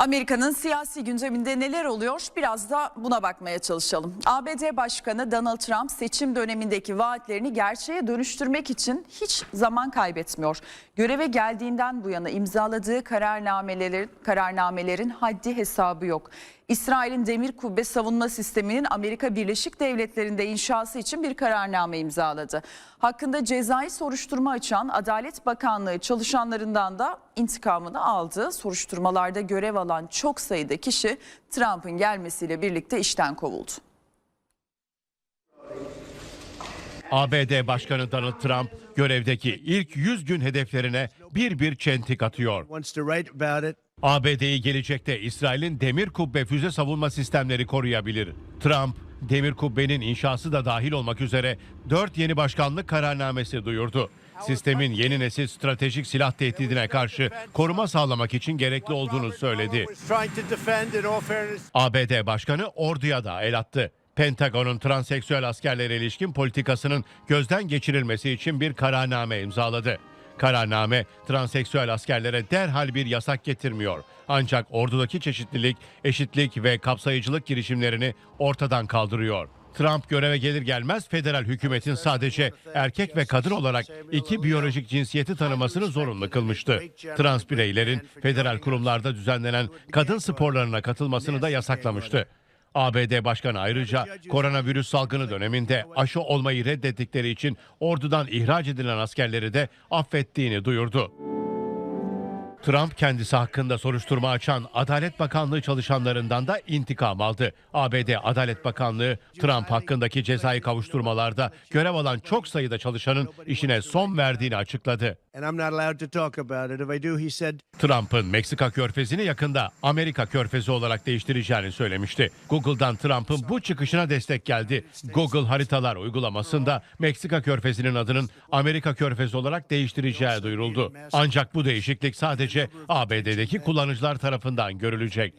Amerika'nın siyasi gündeminde neler oluyor? Biraz da buna bakmaya çalışalım. ABD Başkanı Donald Trump seçim dönemindeki vaatlerini gerçeğe dönüştürmek için hiç zaman kaybetmiyor. Göreve geldiğinden bu yana imzaladığı kararnamelerin, kararnamelerin haddi hesabı yok. İsrail'in demir kubbe savunma sisteminin Amerika Birleşik Devletleri'nde inşası için bir kararname imzaladı. Hakkında cezai soruşturma açan Adalet Bakanlığı çalışanlarından da intikamını aldı. Soruşturmalarda görev alan çok sayıda kişi Trump'ın gelmesiyle birlikte işten kovuldu. ABD Başkanı Donald Trump görevdeki ilk 100 gün hedeflerine bir bir çentik atıyor. ABD'yi gelecekte İsrail'in demir kubbe füze savunma sistemleri koruyabilir. Trump, demir kubbenin inşası da dahil olmak üzere 4 yeni başkanlık kararnamesi duyurdu. Sistemin yeni nesil stratejik silah tehdidine karşı koruma sağlamak için gerekli olduğunu söyledi. ABD Başkanı orduya da el attı. Pentagon'un transseksüel askerlere ilişkin politikasının gözden geçirilmesi için bir kararname imzaladı. Kararname transseksüel askerlere derhal bir yasak getirmiyor. Ancak ordudaki çeşitlilik, eşitlik ve kapsayıcılık girişimlerini ortadan kaldırıyor. Trump göreve gelir gelmez federal hükümetin sadece erkek ve kadın olarak iki biyolojik cinsiyeti tanımasını zorunlu kılmıştı. Trans bireylerin federal kurumlarda düzenlenen kadın sporlarına katılmasını da yasaklamıştı. ABD Başkanı ayrıca koronavirüs salgını döneminde aşı olmayı reddettikleri için ordudan ihraç edilen askerleri de affettiğini duyurdu. Trump kendisi hakkında soruşturma açan Adalet Bakanlığı çalışanlarından da intikam aldı. ABD Adalet Bakanlığı Trump hakkındaki cezai kavuşturmalarda görev alan çok sayıda çalışanın işine son verdiğini açıkladı. Trump'ın Meksika körfezini yakında Amerika körfezi olarak değiştireceğini söylemişti. Google'dan Trump'ın bu çıkışına destek geldi. Google haritalar uygulamasında Meksika körfezinin adının Amerika körfezi olarak değiştireceği duyuruldu. Ancak bu değişiklik sadece ABD'deki kullanıcılar tarafından görülecek.